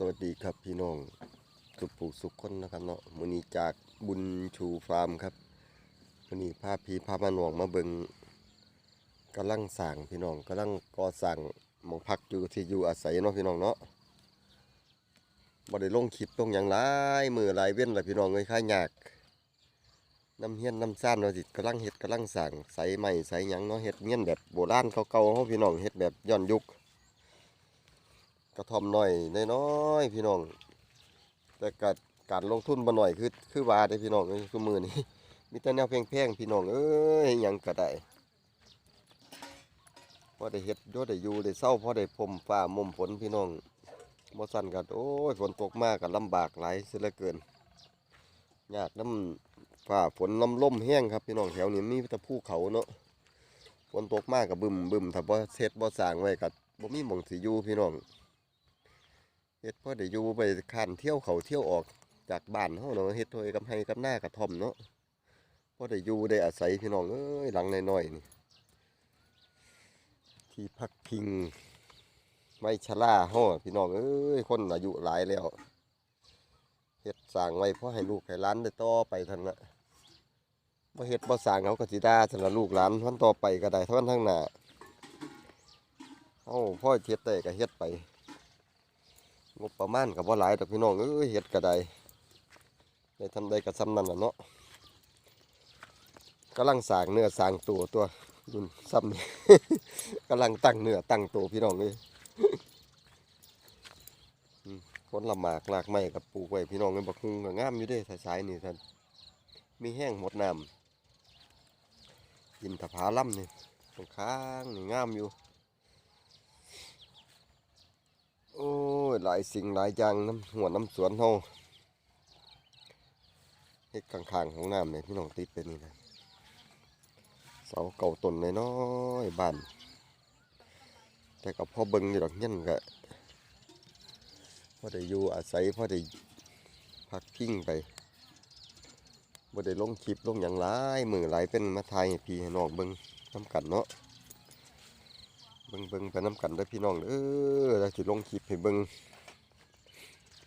สวัสดีครับพี่น้องสุผูสุขคนนะครับเนาะมือนี้จากบุญชูฟาร์มครับมือนี้พาพี่พามาหนองมาเบิงกำลังสั่งพี่น้องกำลังก่อสั่งหมองพักอยู่ที่อยู่อาศัยเนาะพี่น้องเนาะบ่ได้ลงคลิปลงอย่างไรมือหลายเว้นหลายพี่น้องเลยค่ายยากน้ำเฮียนน้ำซ่านเราะสิกำลังเฮ็ดกำลังสั่งใส่ไม้ใส่หยังเนาะเฮ็ดเงี้ยนแบบโบราณเก่าๆเฮาพี่น้องเฮ็ดแบบย้อนยุค กระทอมหน่อยน้อยพี่น้อง แต่การการลงทุนบ่หน่อยคือคือว่าได้พี่น้องเอ้ยคือมือนี้มีแต่แนวแพงๆพี่น้องเอ้ยยังก็ได้พอได้เฮ็ดโยได้อยู่ได้เศร้าพอได้พรมฟ้ามุมฝนพี่น้องบ่สั่นก็โอ้ยฝนตกมากก็ลำบากหลายเสียเหลือเกินยากน้ำฟ้าฝนน้ำลมแห้งครับพี่น้องแถวนี้มีแต่ภูเขาเนาะฝนตกมากก็บึมบึมถ้าบ่เฮ็ดบ่สางไว้ก็บ่มีหม่องสิอยู่พี่น้อง เฮ็ดพ่อได้อยู่ไปข้านเที่ยวเขาเที่ยวออกจากบ้านเฮาเนาะเฮ็ดโดยกำให้กับหน้ากระท่อมเนาะพ่อได้อยู่ได้อาศัยพี่น้องเอ้ยหลังน้อยๆนี่ที่พักพิงไว้ชะล่าเฮาอพี่น้องเอ้ยคนอายุหลายแล้วเฮ็ดสร้างไว้เพราะให้ลูกให้หลานได้ต่อไปท่านละบ่เฮ็ดบ่สร้างเขาก็สิด่าซั่นละลูกหลานวันต่อไปก็ได้ท่านั้นทั้งหน้าเฮาพ่อเฮ็ดได้ก็เฮ็ดไป งบประมาณกับว่าหลายดอกพี่น้องเอ้ยเฮ็ดก็ได้ได้ทำได้กับซ้ำนั่นล่ะเนาะกำลังสางเนื้อสางตัวตัวดุนซ้ำนี่กำลังตั้งเนื้อตั้งตัวพี่น้องเลยคนละหมากลากไม้กับปลูกไว้พี่น้องเอ้ยบักฮุงก็งามอยู่เด้สายนี่ท่านมีแห้งหมดน้ำยินตะผาล่ำนี่ข้างนี่งามอยู่ โอ้ ยหลายสิ่งหลายอย่างน้ำหัวน้ำสวนเฮาเฮ็ดข้างๆของน้ำเนี่ยพี่น้องติดไปนี่นะเสาเก่าต้นน้อยๆบ้านแต่ก็พอเบิ่งอยู่ดอกเงี้ยนก็พอได้อยู่อาศัยพ่อได้พักพิงไปบ่ได้ลงคลิปลงอย่างหลายมือหลายเป็นมาถ่ายพี่ให้น้องเบิ่งนํกันเนาะเบิ่งเบิ่งไปน้ำกันเด้พี่น้องเออแล้วสิลงคลิปให้เบิ่ง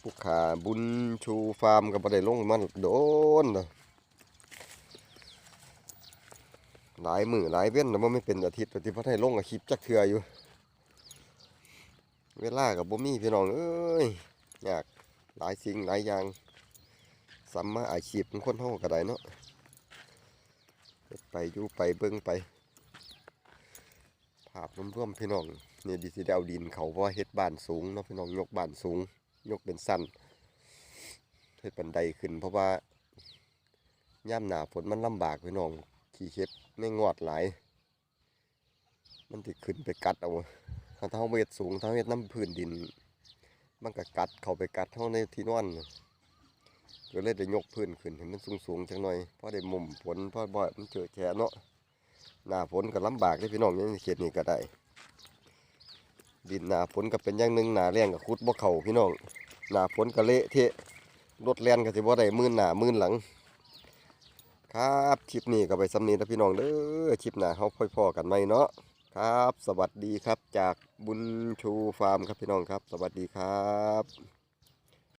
ผู้ขาบุญชูฟาร์มก็บ่ได้ลงมันโดนเด้อหลายมือหลายเว้นแล้วมันไม่เป็นอาทิตย์ที่พอได้ลงกับคลิปจักเทื่ออยู่ เวลากับบ่มีพี่น้องเอ้ยอยากหลายสิ่งหลายอย่างสัมมาอาชีพของคนเฮาก็ได้เนาะไปอยู่ไปเบิ่งไปภาพร่วมๆพี่น้องนี่ดิสิได้เอาดินเขาเพราะว่เฮ็ดบ้านสูงเนาะพี่น้องยกบ้านสูง ยกเป็นสั้นเฮ็ดบันไดขึ้น เพราะว่าย่ามหนาฝนมันลำบากพี่น้อง ขี่เข็บไม่งอดหลาย มันสิขึ้นไปกัดเอาถ้าเท้าเวทสูงเท้าเวทน้ำพื้นดิน มันก็กัดเข้าไปกัดเท่าในที่นอนน่ะก็เลยได้ยกพื้นขึ้นให้มันสูงๆจังหน่อยเพราะได้มุมฝนเพราะบ่อยมันเจอแฉะเนาะหน้าฝนก็ลำบากเลยพี่น้องอยังเขตนี้ก็ได้ ดินหนาฝนก็เป็นอย่างหนึ่งหนาแรงกับคุดบ่เข่าพี่น้องหนาฝนก็เละเทะรถแล่นก็สิบ่ได้มื่นหน้ามื่นหลัง ครับคลิปนี้ก็ไปสำนี้นะพี่น้องเด้อคลิปหน้าเขาค่อยพอกันไหมเนาะครับ สวัสดีครับจากบุญชูฟาร์มครับพี่น้องครับ สวัสดีครับ